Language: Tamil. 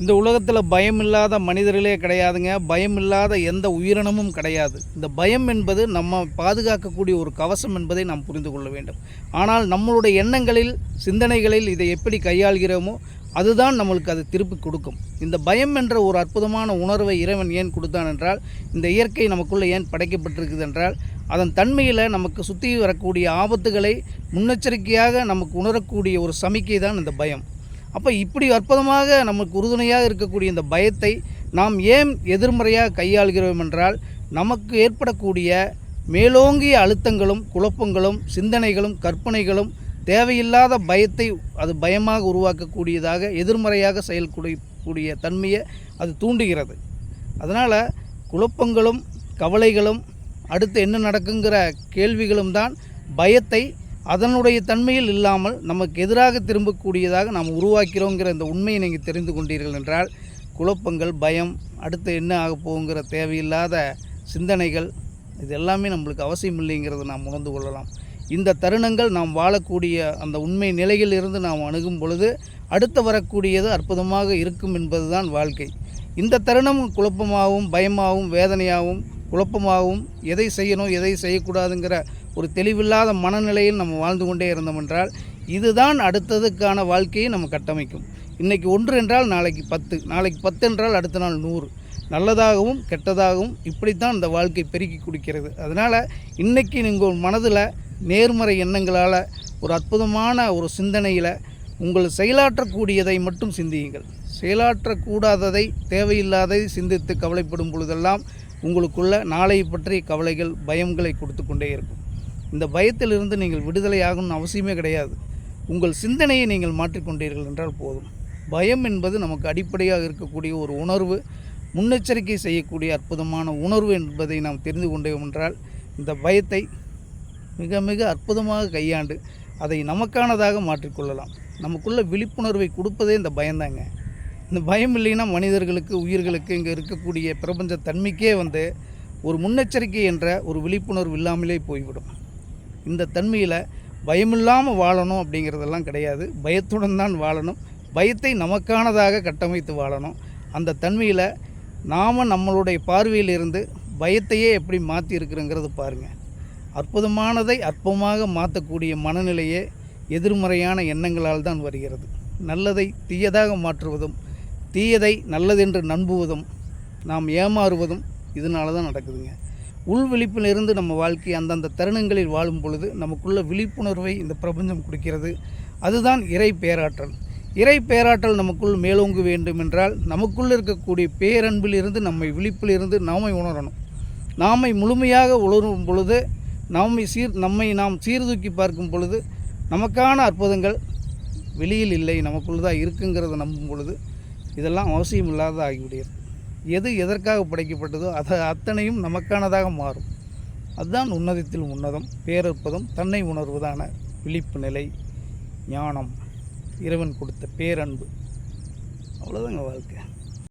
இந்த உலகத்தில் பயம் இல்லாத மனிதர்களே கிடையாதுங்க. பயம் இல்லாத எந்த உயிரினமும் கிடையாது. இந்த பயம் என்பது நம்ம பாதுகாக்கக்கூடிய ஒரு கவசம் என்பதை நாம் புரிந்து கொள்ள வேண்டும். ஆனால் நம்மளுடைய எண்ணங்களில் சிந்தனைகளில் இதை எப்படி கையாள்கிறோமோ அதுதான் நம்மளுக்கு அது திருப்பி கொடுக்கும். இந்த பயம் என்ற ஒரு அற்புதமான உணர்வை இறைவன் ஏன் கொடுத்தான் என்றால் இந்த இயற்கை நமக்குள்ளே ஏன் படைக்கப்பட்டிருக்குது என்றால் அதன் தன்மையில் நமக்கு சுற்றி வரக்கூடிய ஆபத்துகளை முன்னெச்சரிக்கையாக நமக்கு உணரக்கூடிய ஒரு சமிக்கை தான் இந்த பயம். அப்போ இப்படி அற்புதமாக நமக்கு உறுதுணையாக இருக்கக்கூடிய இந்த பயத்தை நாம் ஏன் எதிர்மறையாக கையாள்கிறோம் என்றால் நமக்கு ஏற்படக்கூடிய மேலோங்கிய அழுத்தங்களும் குழப்பங்களும் சிந்தனைகளும் கற்பனைகளும் தேவையில்லாத பயத்தை அது பயமாக உருவாக்கக்கூடியதாக எதிர்மறையாக செயல்கூடிய தன்மையை அது தூண்டுகிறது. அதனால் குழப்பங்களும் கவலைகளும் அடுத்து என்ன நடக்குங்கிற கேள்விகளும் தான் பயத்தை அதனுடைய தன்மையில் இல்லாமல் நமக்கு எதிராக திரும்பக்கூடியதாக நாம் உருவாக்கிறோங்கிற இந்த உண்மையை நீங்கள் தெரிந்து கொண்டீர்கள் என்றால் குழப்பங்கள் பயம் அடுத்து என்ன ஆக போகுங்கிற தேவையில்லாத சிந்தனைகள் இது எல்லாமே நம்மளுக்கு அவசியம் இல்லைங்கிறத நாம் உணர்ந்து கொள்ளலாம். இந்த தருணங்கள் நாம் வாழக்கூடிய அந்த உண்மை நிலையில் இருந்து நாம் அணுகும் பொழுது அடுத்து வரக்கூடியது அற்புதமாக இருக்கும் என்பதுதான் வாழ்க்கை. இந்த தருணம் குழப்பமாகவும் பயமாகவும் வேதனையாகவும் குழப்பமாகவும் எதை செய்யணும் எதை செய்யக்கூடாதுங்கிற ஒரு தெளிவில்லாத மனநிலையில் நம்ம வாழ்ந்து கொண்டே இருந்தோம் என்றால் இதுதான் அடுத்ததுக்கான வாழ்க்கையை நம்ம கட்டமைக்கும். இன்றைக்கி ஒன்று என்றால் நாளைக்கு பத்து நாளைக்கு பத்து என்றால் அடுத்த நாள் நூறு. நல்லதாகவும் கெட்டதாகவும் இப்படித்தான் இந்த வாழ்க்கை பெருக்கி கொடுக்கிறது. அதனால் இன்றைக்கி நீங்கள் மனதில் நேர்மறை எண்ணங்களால் ஒரு அற்புதமான ஒரு சிந்தனையில் உங்கள் செயலாற்றக்கூடியதை மட்டும் சிந்தியுங்கள். செயலாற்றக்கூடாததை தேவையில்லாததை சிந்தித்து கவலைப்படும் பொழுதெல்லாம் உங்களுக்குள்ள நாளை பற்றிய கவலைகள் பயங்களை கொடுத்து கொண்டே இருக்கும். இந்த பயத்திலிருந்து நீங்கள் விடுதலையாகணும்னு அவசியமே கிடையாது. உங்கள் சிந்தனையை நீங்கள் மாற்றிக்கொண்டீர்கள் என்றால் போதும். பயம் என்பது நமக்கு அடிப்படையாக இருக்கக்கூடிய ஒரு உணர்வு. முன்னெச்சரிக்கை செய்யக்கூடிய அற்புதமான உணர்வு என்பதை நாம் தெரிந்து கொண்டோம் என்றால் இந்த பயத்தை மிக மிக அற்புதமாக கையாண்டு அதை நமக்கானதாக மாற்றிக்கொள்ளலாம். நமக்குள்ள விழிப்புணர்வை கொடுப்பதே இந்த பயம்தாங்க இந்த பயம் இல்லைன்னா மனிதர்களுக்கு உயிர்களுக்கு இங்கே இருக்கக்கூடிய பிரபஞ்ச தன்மைக்கே வந்து ஒரு முன்னெச்சரிக்கை என்ற ஒரு விழிப்புணர்வு இல்லாமலே போய்விடும். இந்த தன்மையில் பயமில்லாமல் வாழணும் அப்படிங்கிறதெல்லாம் கிடையாது. பயத்துடன் தான் வாழணும். பயத்தை நமக்கானதாக கட்டமைத்து வாழணும். அந்த தன்மையில் நாம் நம்மளுடைய பார்வையிலிருந்து பயத்தையே எப்படி மாற்றி இருக்கிறோங்கிறது பாருங்கள் அற்புதமானதை அற்பமாக மாற்றக்கூடிய மனநிலையே எதிர்மறையான எண்ணங்களால் தான் வருகிறது. நல்லதை தீயதாக மாற்றுவதும் தீயதை நல்லதென்று நம்புவதும் நாம் ஏமாறுவதும் இதனால தான் நடக்குதுங்க. உள் விழிப்பிலிருந்து நம்ம வாழ்க்கை அந்தந்த தருணங்களில் வாழும் பொழுது நமக்குள்ள விழிப்புணர்வை இந்த பிரபஞ்சம் கொடுக்கிறது. அதுதான் இறை பேராற்றல். இறை பேராற்றல் நமக்குள் மேலோங்க வேண்டும் என்றால் நமக்குள் இருக்கக்கூடிய பேரன்பிலிருந்து நம்மை விழிப்பிலிருந்து நாமை உணரணும். நாமை முழுமையாக உணரும் பொழுது நம்மை சீர் நம்மை நாம் சீர்தூக்கி பார்க்கும் பொழுது நமக்கான அற்புதங்கள் வெளியில் இல்லை நமக்குள்ளதாக இருக்குங்கிறத நம்பும் பொழுது இதெல்லாம் அவசியம் இல்லாத ஆகிவிடுகிறது. எது எதற்காக படைக்கப்பட்டதோ அது அத்தனையும் நமக்கானதாக மாறும். அதுதான் உன்னதத்தில் உன்னதம் பேரற்பதும் தன்னை உணர்வதான விழிப்பு நிலை ஞானம். இறைவன் கொடுத்த பேரன்பு. அவ்வளோதாங்க வாழ்க்கை.